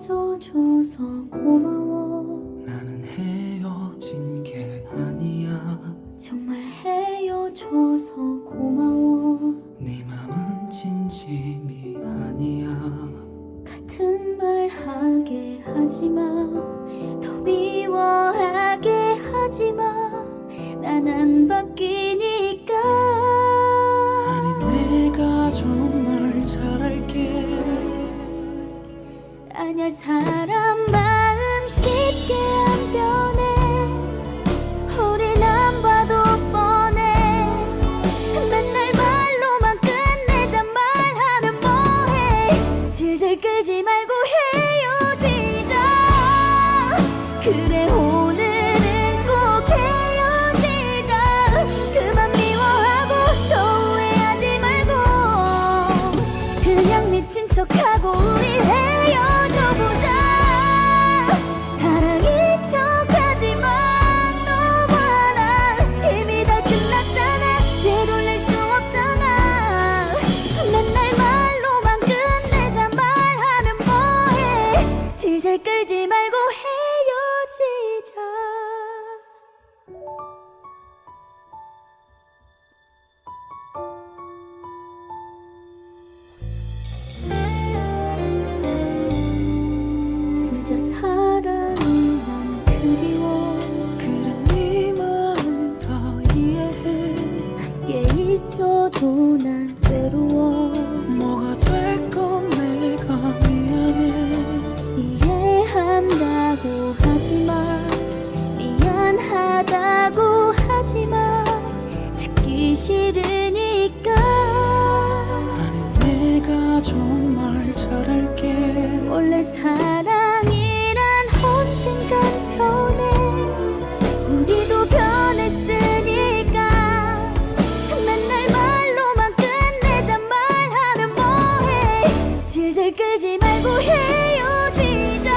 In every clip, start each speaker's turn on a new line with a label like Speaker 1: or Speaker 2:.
Speaker 1: 헤어져줘서 고마워.
Speaker 2: 나는 헤어진 게 아니야.
Speaker 1: 정말 헤어져서 고마워.
Speaker 2: 네 맘은 진심이 아니야
Speaker 1: 하게 하지마. 더 미워하게 하지마. 난 안 바뀌니까.
Speaker 2: 아니 내가 정말 잘할게.
Speaker 1: 아냐 사람 마음 쉽게 안 변해. 우린 안 봐도 뻔해. 맨날 말로만 끝내자. 말하면 뭐해. 질질 끌지 말고 그래 오늘은 꼭 헤어지자. 그만 미워하고 또 후회하지 말고. 그냥 미친 척하고 우리 헤어져 보자. 사랑인 척하지만 너와 나. 이미 다 끝났잖아. 되돌릴 수 없잖아. 맨날 말로만 끝내자. 말하면 뭐해. 질질 끌지 말고 헤 하지마 듣기 싫으니까.
Speaker 2: 아니 내가 정말 잘할게.
Speaker 1: 원래 사랑이란 언젠간 변해. 우리도 변했으니까. 맨날 말로만 끝내자. 말하면 뭐해? 질질 끌지 말고 헤어지자.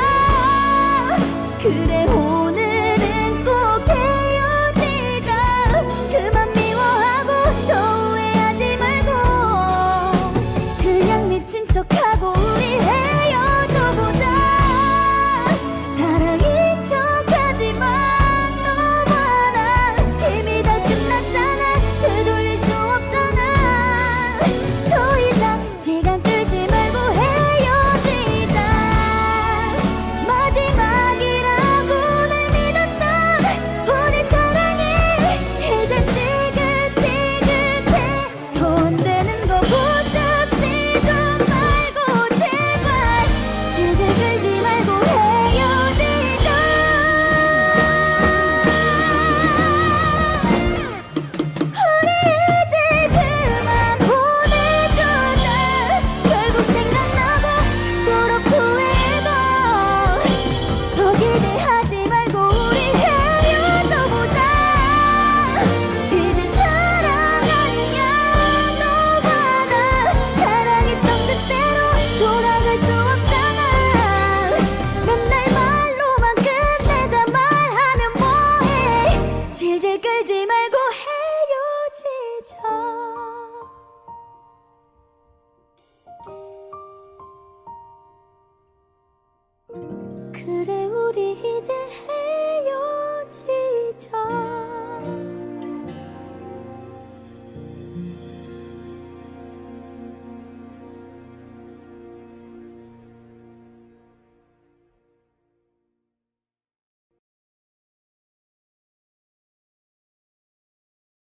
Speaker 1: 그래 질질 끌지 말고 헤어지자. 그래 우리 이제